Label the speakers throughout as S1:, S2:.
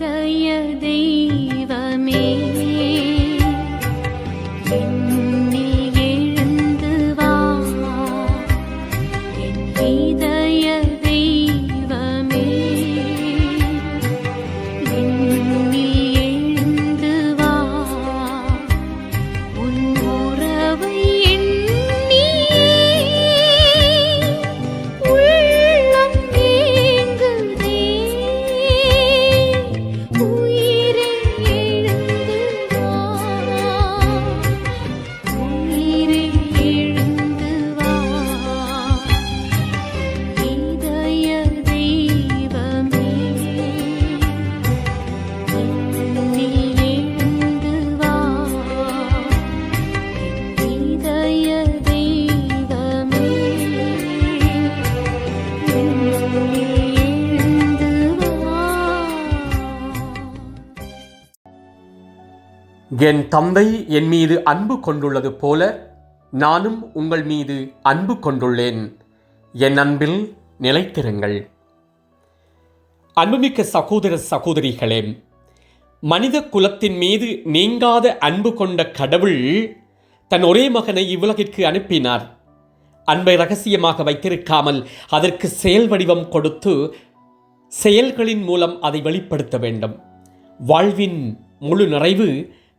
S1: य देव என்
S2: தந்தை என் மீது அன்பு கொண்டுள்ளது போல நானும் உங்கள் மீது அன்பு கொண்டுள்ளேன். என் அன்பில் நிலைத்திருங்கள். அன்புமிக்க சகோதர சகோதரிகளே மனித குலத்தின் மீது நீங்காத அன்பு கொண்ட கடவுள் தன் ஒரே மகனை இவ்வுலகிற்கு அனுப்பினார். அன்பை ரகசியமாக வைத்திருக்காமல் அதற்கு செயல் வடிவம் கொடுத்து செயல்களின் மூலம் அதை வெளிப்படுத்த வேண்டும். வாழ்வின் முழு நிறைவு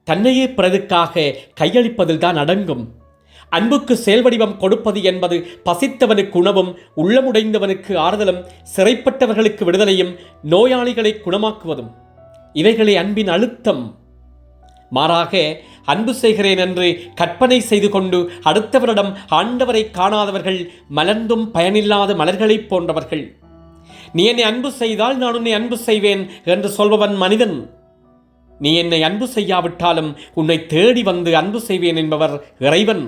S2: தன்னையே பிறருக்காக கையளிப்பதில் தான் அடங்கும். அன்புக்கு செயல் வடிவம் கொடுப்பது என்பது பசித்தவனுக்கு உணவும் உள்ளமுடைந்தவனுக்கு ஆறுதலும் சிறைப்பட்டவர்களுக்கு விடுதலையும் நோயாளிகளை குணமாக்குவதும். இவைகளே அன்பின் அழுத்தம். மாறாக அன்பு செய்கிறேன் என்று கற்பனை செய்து கொண்டு அடுத்தவரிடம் ஆண்டவரை காணாதவர்கள் மலர்ந்தும் பயனில்லாத மலர்களைப் போன்றவர்கள். நீ என்னை அன்பு செய்தால் நான் உன்னை அன்பு செய்வேன் என்று சொல்பவன் மனிதன். நீ என்னை அன்பு செய்யாவிட்டாலும் உன்னை தேடி வந்து அன்பு செய்வேன் என்பவர் இறைவன்.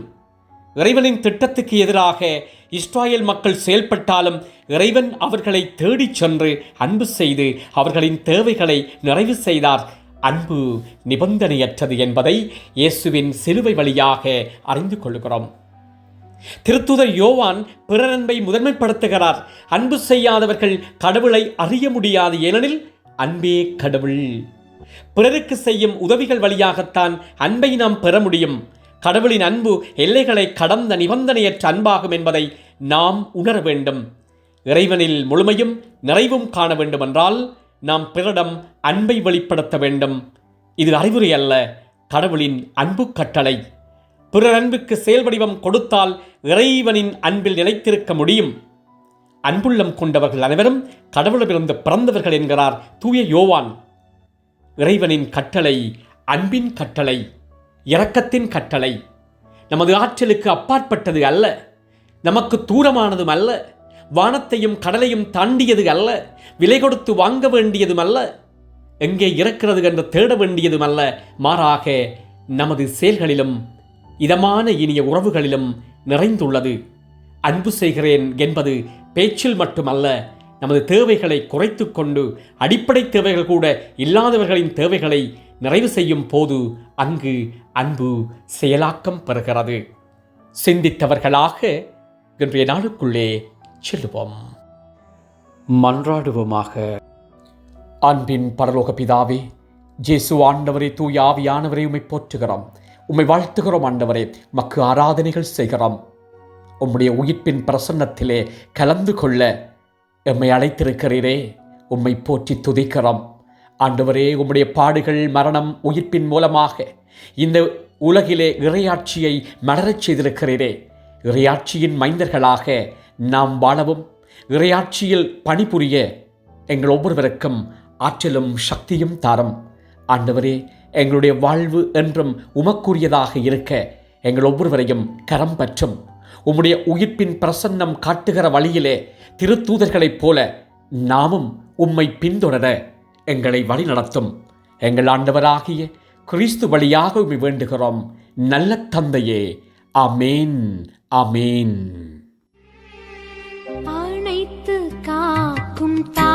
S2: இறைவனின் திட்டத்துக்கு எதிராக இஸ்ராயல் மக்கள் செயல்பட்டாலும் இறைவன் அவர்களை தேடிச் சென்று அன்பு செய்து அவர்களின் தேவைகளை நிறைவு செய்தார். அன்பு நிபந்தனையற்றது என்பதை இயேசுவின் சிலுவை வழியாக அறிந்து கொள்கிறோம். திருத்துதர் யோவான் பிறரன்பை முதன்மைப்படுத்துகிறார். அன்பு செய்யாதவர்கள் கடவுளை அறிய முடியாது ஏனெனில் அன்பே கடவுள். பிறருக்கு செய்யும் உதவிகள் வழியாகத்தான் அன்பை நாம் பெற முடியும். கடவுளின் அன்பு எல்லைகளை கடந்த நிபந்தனையற்ற அன்பாகும் என்பதை நாம் உணர வேண்டும். இறைவனில் முழுமையும் நிறைவும் காண வேண்டுமென்றால் நாம் பிறரிடம் அன்பை வெளிப்படுத்த வேண்டும். இது அறிவுரை அல்ல கடவுளின் அன்பு கட்டளை. பிறர் அன்புக்கு செயல் வடிவம் கொடுத்தால் இறைவனின் அன்பில் நிலைத்திருக்க முடியும். அன்புள்ளம் கொண்டவர்கள் அனைவரும் கடவுளிலிருந்து பிறந்தவர்கள் என்கிறார் தூய யோவான். இறைவனின் கட்டளை அன்பின் கட்டளை இரக்கத்தின் கட்டளை. நமது ஆற்றலுக்கு அப்பாற்பட்டது அல்ல. நமக்கு தூரமானதும் அல்ல. வானத்தையும் கடலையும் தாண்டியது அல்ல. விலை கொடுத்து வாங்க வேண்டியதும் அல்ல. எங்கே இருக்கிறது என்று தேட வேண்டியதும் அல்ல. மாறாக நமது செயல்களிலும் இதமான இனிய உறவுகளிலும் நிறைந்துள்ளது. அன்பு செய்கிறேன் என்பது பேச்சில் மட்டுமல்ல நமது தேவைகளை குறைத்து கொண்டு அடிப்படை தேவைகள் கூட இல்லாதவர்களின் தேவைகளை நிறைவு செய்யும் போது அங்கு அன்பு செயலாக்கம் பெறுகிறது. சிந்தித்தவர்களாக இன்றைய நாளுக்குள்ளே செல்லுவோம். மன்றாடுவோமாக. அன்பின் பரலோக பிதாவே ஜேசு ஆண்டவரே தூய் ஆவியானவரை உம்மை போற்றுகிறோம். உம்மை வாழ்த்துகிறோம் ஆண்டவரே மக்கு ஆராதனைகள் செய்கிறோம். உம்முடைய உயிர்ப்பின் பிரசன்னத்திலே கலந்து கொள்ள எம்மை அழைத்திருக்கிறீரே உம்மை போற்றி துதிக்கிறோம். ஆண்டவரே உம்முடைய பாடுகள் மரணம் உயிர்ப்பின் மூலமாக இந்த உலகிலே இறையாட்சியை மலரச் செய்திருக்கிறீரே. இறையாட்சியின் மைந்தர்களாக நாம் வாழவும் இறையாட்சியில் பணிபுரிய எங்கள் ஒவ்வொருவருக்கும் ஆற்றலும் சக்தியும் தாரும். ஆண்டவரே எங்களுடைய வாழ்வு என்றும் உமக்குரியதாக இருக்க எங்கள் ஒவ்வொருவரையும் கரம் பற்றும். உம்முடைய உயிர்ப்பின் பிரசன்னம் காட்டுகிற வழியிலே திருத்தூதர்களைப் போல நாமும் உம்மை பின்தொடர எங்களை வழிநடத்தும். எங்கள் ஆண்டவராகிய கிறிஸ்து வழியாக உம்மை வேண்டுகிறோம். நல்ல தந்தையே அமேன் அமேன்
S1: அனைத்து காக்கும் தா